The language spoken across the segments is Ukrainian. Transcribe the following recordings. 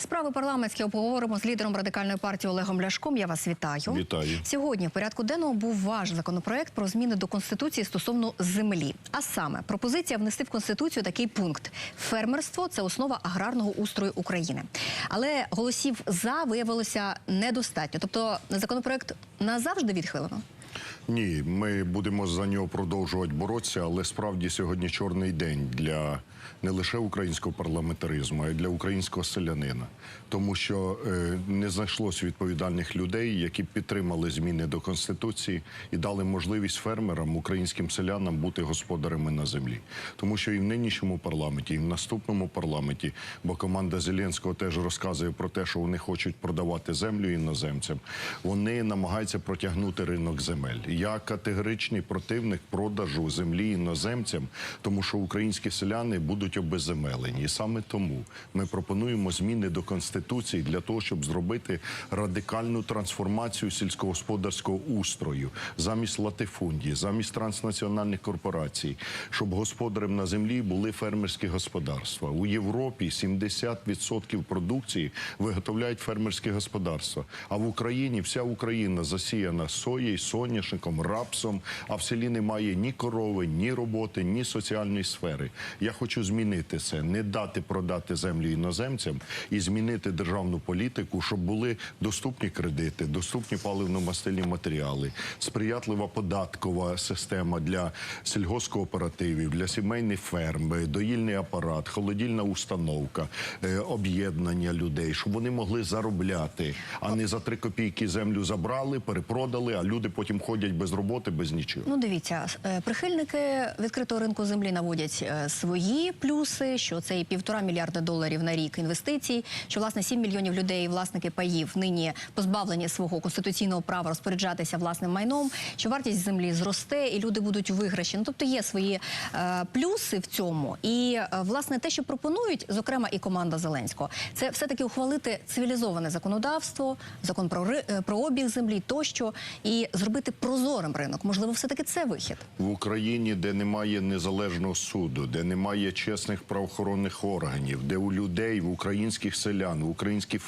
Справи парламентські обговоримо з лідером радикальної партії Олегом Ляшком. Я вас вітаю. Вітаю. Сьогодні в порядку денного був ваш законопроект про зміни до конституції стосовно землі. А саме пропозиція внести в конституцію такий пункт: фермерство це основа аграрного устрою України. Але голосів за виявилося недостатньо. Тобто законопроект назавжди відхилено. Ні, ми будемо за нього продовжувати боротися, але справді сьогодні чорний день для не лише українського парламентаризму, а й для українського селянина, тому що е, не знайшлось відповідальних людей, які підтримали зміни до конституції і дали можливість фермерам, українським селянам бути господарями на землі. Тому що і в нинішньому парламенті, і в наступному парламенті, бо команда Зеленського теж розказує про те, що вони хочуть продавати землю іноземцям. Вони намагаються протягнути ринок земель. Я категоричний противник продажу землі іноземцям, тому що українські селяни будуть обезземелені. І саме тому ми пропонуємо зміни до конституції для того, щоб зробити радикальну трансформацію сільськогосподарського устрою замість латифундії, замість транснаціональних корпорацій, щоб господарем на землі були фермерські господарства. У Європі 70% продукції виготовляють фермерські господарства. А в Україні вся Україна засіяна соєю, соняшником, рапсом. А в селі немає ні корови, ні роботи, ні соціальної сфери. Я хочу змінити це, не дати продати землю іноземцям і змінити державну політику, щоб були доступні кредити, доступні паливно-мастильні матеріали, сприятлива податкова система для сільгоспкооперативів, для сімейних ферм, доїльний апарат, холодильна установка, е, об'єднання людей, щоб вони могли заробляти, а не за три копійки землю забрали, перепродали, а люди потім ходять без роботи, без нічого. Ну, дивіться, е, прихильники відкритого ринку землі наводять е, свої плюси, що це і півтора мільярда доларів на рік інвестицій, що власне 7 мільйонів людей, власники паїв, нині позбавлені свого конституційного права розпоряджатися власним майном, що вартість землі зросте і люди будуть виграші. Ну тобто є свої е, плюси в цьому. І власне те, що пропонують, зокрема і команда Зеленського, це все таки ухвалити цивілізоване законодавство, закон про обіг землі тощо, і зробити прозорим ринок. Можливо, все таки це вихід. В Україні, де немає незалежного суду, де немає чесних правоохоронних органів, де у людей, в українських селян, в українських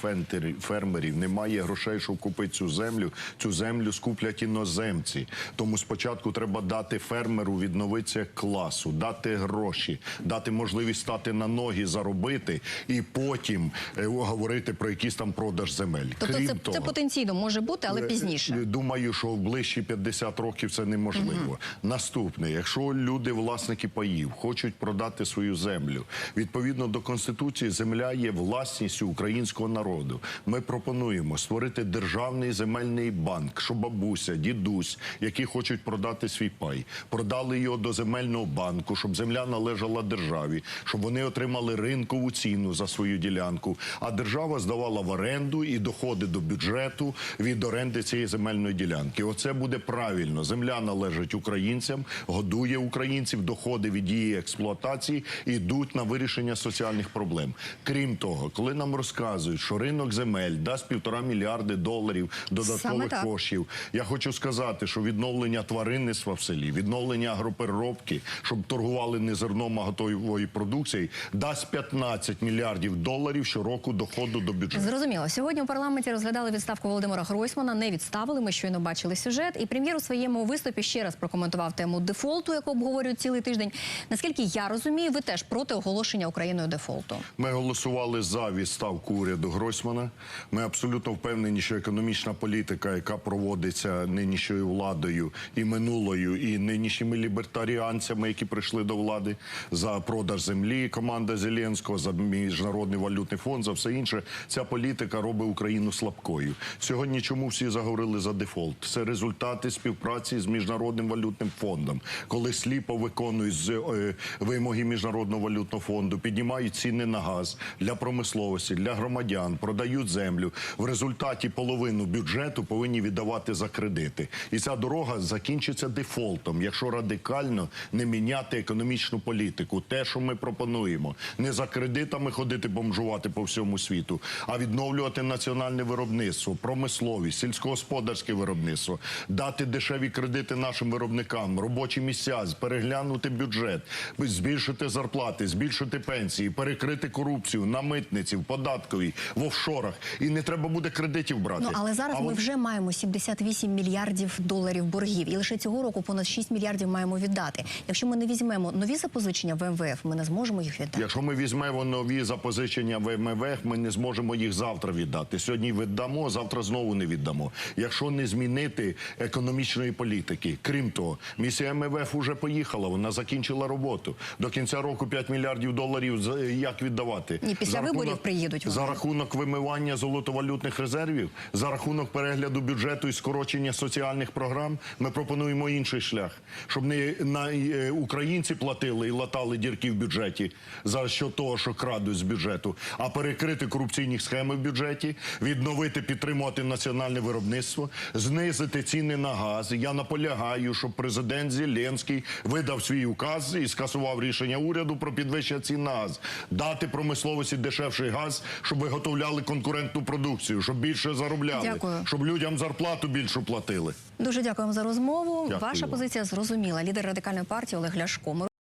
фермерів немає грошей, щоб купити цю землю, цю землю скуплять іноземці. Тому спочатку треба дати фермеру відновитися класу, дати гроші, дати можливість стати на ноги, заробити, і потім е, говорити про якийсь там продаж земель. Тобто, Крім це, того, це потенційно може бути, але Е, пізніше. е, Думаю, що в ближчі 50 років це неможливо. Наступне, якщо люди, власники паїв, хочуть продати свою землю, відповідно до конституції, земля є власністю українського народу. Ми пропонуємо створити державний земельний банк, що бабуся, дідусь, які хочуть продати свій пай, продали його до земельного банку, щоб земля належала державі, щоб вони отримали ринкову ціну за свою ділянку. А держава здавала в оренду і доходи до бюджету від оренди цієї земельної ділянки. Оце буде правильно. Земля належить українцям, годує українців, доходи від її експлуатації йдуть на вирішення соціальних проблем. Крім того, коли нам розказують, що ринок земель дасть півтора мільярди доларів додаткових коштів, я хочу сказати, що відновлення тваринництва в селі, відновлення агропереробки, щоб торгували не зерном, а готової продукції, дасть 15 мільярдів доларів щороку доходу до бюджету. Зрозуміло. Сьогодні у парламенті розглядали відставку Володимира Гройсмана. Не відставили. Ми щойно бачили сюжет. І прем'єр у своєму виступі ще раз прокоментував тему дефолту, яку обговорюють цілий тиждень. Наскільки я розумію, ви теж проти оголошення Україною дефолту. Ми голосували за відставку уряду Гройсмана. Ми абсолютно впевнені, що економічна політика, яка проводиться нинішньою владою і минулою, і нинішніми лібертаріанцями, які прийшли до влади за продаж землі, команда Зеленського, за міжнародний валютний фонд, за все інше. Ця політика робить Україну слабкою. Сьогодні чому всі заговорили за дефолт? Це результати співпраці з міжнародним валютним фондом, коли сліпо виконують з, е, вимоги міжнародного валютного фонду, піднімають ціни на газ для промисловості, для громадян, продають землю. В результаті половину бюджету повинні віддавати за кредити. І ця дорога закінчиться дефолтом, якщо радикально не міняти економічну політику. Те, що ми пропонуємо, не за кредитами ходити бомжувати по всьому світу, а відновлювати національне виробництво, промисловість, сільськогосподарське виробництво, дати дешеві кредити нашим виробникам, робочі місця, переглянути бюджет, збільшити зарплати, збільшити пенсії, перекрити корупцію на митниці, в податковій, в офшорах. І не треба буде кредитів брати. Ну але зараз А ми от- вже маємо 78 мільярдів доларів боргів, і лише цього року понад 6 мільярдів маємо віддати. Якщо ми не візьмемо нові запозичення в МВФ, ми не зможемо їх віддати. Якщо ми візьмемо нові запозичення в МВФ, ми не зможемо їх завтра віддати. Сьогодні віддамо, завтра знову не віддамо. Якщо не змінити економічної політики, крім того, місія МВФ уже поїхала. Вона закінчила роботу. До кінця року 5 мільярдів доларів як віддавати? Ні, після За виборів приїдуть вони. За рахунок вимивання золотовалютних резервів, за рахунок перегляду бюджету і скорочення соціальних програм. Ми пропонуємо інший шлях, щоб не на е, українці платили і латали дірки в бюджеті за що того, що крадуть з бюджету, а перекрити корупційні схеми в бюджеті, відновити, підтримувати національне виробництво, знизити ціни на газ. Я наполягаю, щоб президент Зеленський видав свій указ і скасував рішення уряду про підвищення цін на газ, дати промисловості дешевший газ, щоб виготовляли конкурентну продукцію, щоб більше заробляли, Дякую. щоб людям зарплату більшу платили. Дуже дякуємо за розмову. Дякую Ваша позиція зрозуміла. Лідер радикальної партії Олег Ляшко.